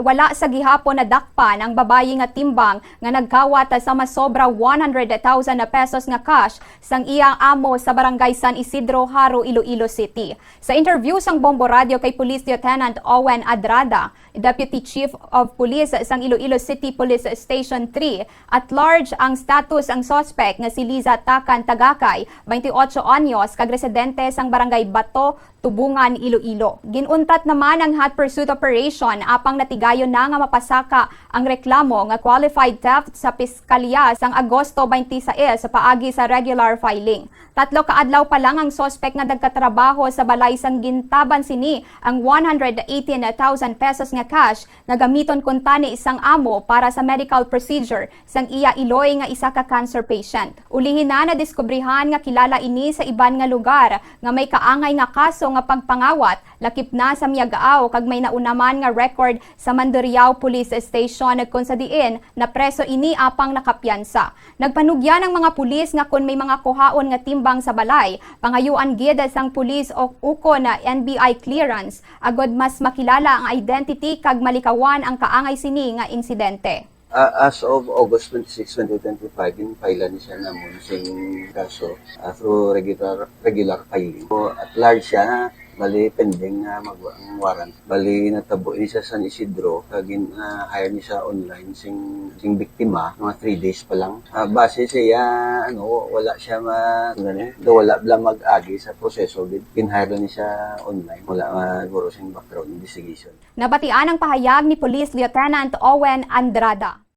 wala sa gihapon na dakpan ang babayi nga timbang nga nagkawat sa masobra 100,000 na pesos nga cash sang iyang amo sa barangay San Isidro, Haro, Iloilo City. Sa interview sang Bombo Radio kay Police Lieutenant Owen Adrada, Deputy Chief of Police sang Iloilo City Police Station 3, at large ang status ang suspect nga si Liza Takan Tagakay, 28 anyos, kag residente sang barangay Bato, Tubungan, Iloilo. Ginuntat naman ang hot pursuit operation apang natigayon na nga mapasaka ang reklamo nga qualified theft sa piskalya sang Agosto 26 sa paagi sa regular filing. Tatlo kaadlaw pa lang ang suspect nga nagkatrabaho sa balay sang gintaban sini ang 118,000 pesos nga cash nga gamiton kunta ni isang amo para sa medical procedure sang iya iloy nga isa ka cancer patient. Ulihin na na diskubrihan nga kilala ini sa iban nga lugar nga may kaangay nga kaso nga pagpangawat lakip na sa Miagao kag may naunaman nga record sa Mandurriao Police Station kung sa diin na preso ini apang nakapiyansa. Nagpanugyan ang mga pulis nga kung may mga kuhaon nga timbang sa balay, pangayuan gid sang pulis o uko na NBI clearance agod mas makilala ang identity kag malikawan ang kaangay sini nga insidente. Uh, as of August 26, 2025, in-file ni siya namon sing kaso uh, through regular regular filing. So, at large siya, bali pending nga mag ang warrant. Bali natabo ni sa San Isidro, kagin uh, hire ni siya online sing sing biktima mga 3 days pa lang. Uh, base siya ano wala siya ma ano, do wala bla mag-agi sa proseso kin-hire ni siya online. Wala uh, sing background investigation. Nabatian ang pahayag ni Police Lieutenant Owen Andrada.